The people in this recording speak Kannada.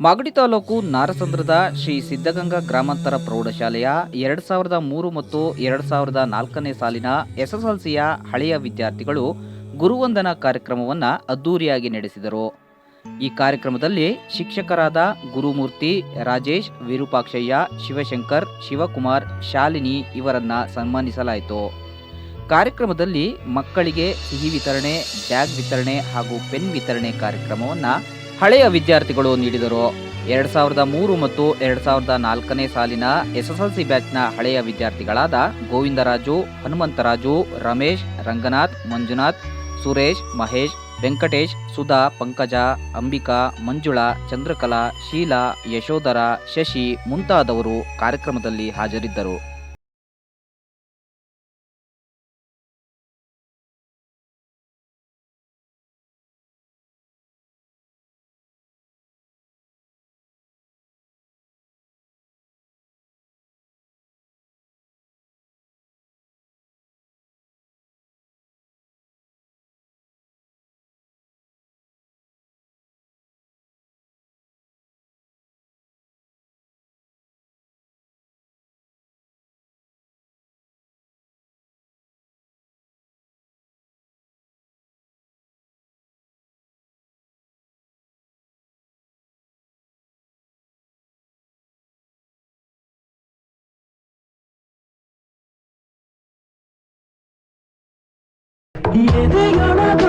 ಮಾಗಡಿ ತಾಲೂಕು ನಾರಸಂದ್ರದ ಶ್ರೀ ಸಿದ್ಧಗಂಗಾ ಗ್ರಾಮಾಂತರ ಪ್ರೌಢಶಾಲೆಯ ಎರಡು ಸಾವಿರದ ಮೂರು ಮತ್ತು ಎರಡು ಸಾವಿರದ ನಾಲ್ಕನೇ ಸಾಲಿನ ಎಸ್ಎಸ್ಎಲ್ಸಿಯ ಹಳೆಯ ವಿದ್ಯಾರ್ಥಿಗಳು ಗುರುವಂದನಾ ಕಾರ್ಯಕ್ರಮವನ್ನು ಅದ್ದೂರಿಯಾಗಿ ನಡೆಸಿದರು. ಈ ಕಾರ್ಯಕ್ರಮದಲ್ಲಿ ಶಿಕ್ಷಕರಾದ ಗುರುಮೂರ್ತಿ ರಾಜೇಶ್, ವಿರೂಪಾಕ್ಷಯ್ಯ, ಶಿವಶಂಕರ್, ಶಿವಕುಮಾರ್, ಶಾಲಿನಿ ಇವರನ್ನ ಸನ್ಮಾನಿಸಲಾಯಿತು. ಕಾರ್ಯಕ್ರಮದಲ್ಲಿ ಮಕ್ಕಳಿಗೆ ಸಿಹಿ ವಿತರಣೆ, ಬ್ಯಾಗ್ ವಿತರಣೆ ಹಾಗೂ ಪೆನ್ ವಿತರಣೆ ಕಾರ್ಯಕ್ರಮವನ್ನು ಹಳೆಯ ವಿದ್ಯಾರ್ಥಿಗಳು ನೀಡಿದರು. ಎರಡ್ ಸಾವಿರದ ಮೂರು ಮತ್ತು ಎರಡ್ ಸಾವಿರದ ನಾಲ್ಕನೇ ಸಾಲಿನ ಎಸ್ಎಸ್ಎಲ್ಸಿ ಬ್ಯಾಚ್ನ ಹಳೆಯ ವಿದ್ಯಾರ್ಥಿಗಳಾದ ಗೋವಿಂದರಾಜು, ಹನುಮಂತರಾಜು, ರಮೇಶ್, ರಂಗನಾಥ್, ಮಂಜುನಾಥ್, ಸುರೇಶ್, ಮಹೇಶ್, ವೆಂಕಟೇಶ್, ಸುಧಾ, ಪಂಕಜ, ಅಂಬಿಕಾ, ಮಂಜುಳಾ, ಚಂದ್ರಕಲಾ, ಶೀಲಾ, ಯಶೋಧರ, ಶಶಿ ಮುಂತಾದವರು ಕಾರ್ಯಕ್ರಮದಲ್ಲಿ ಹಾಜರಿದ್ದರು. Yedi yana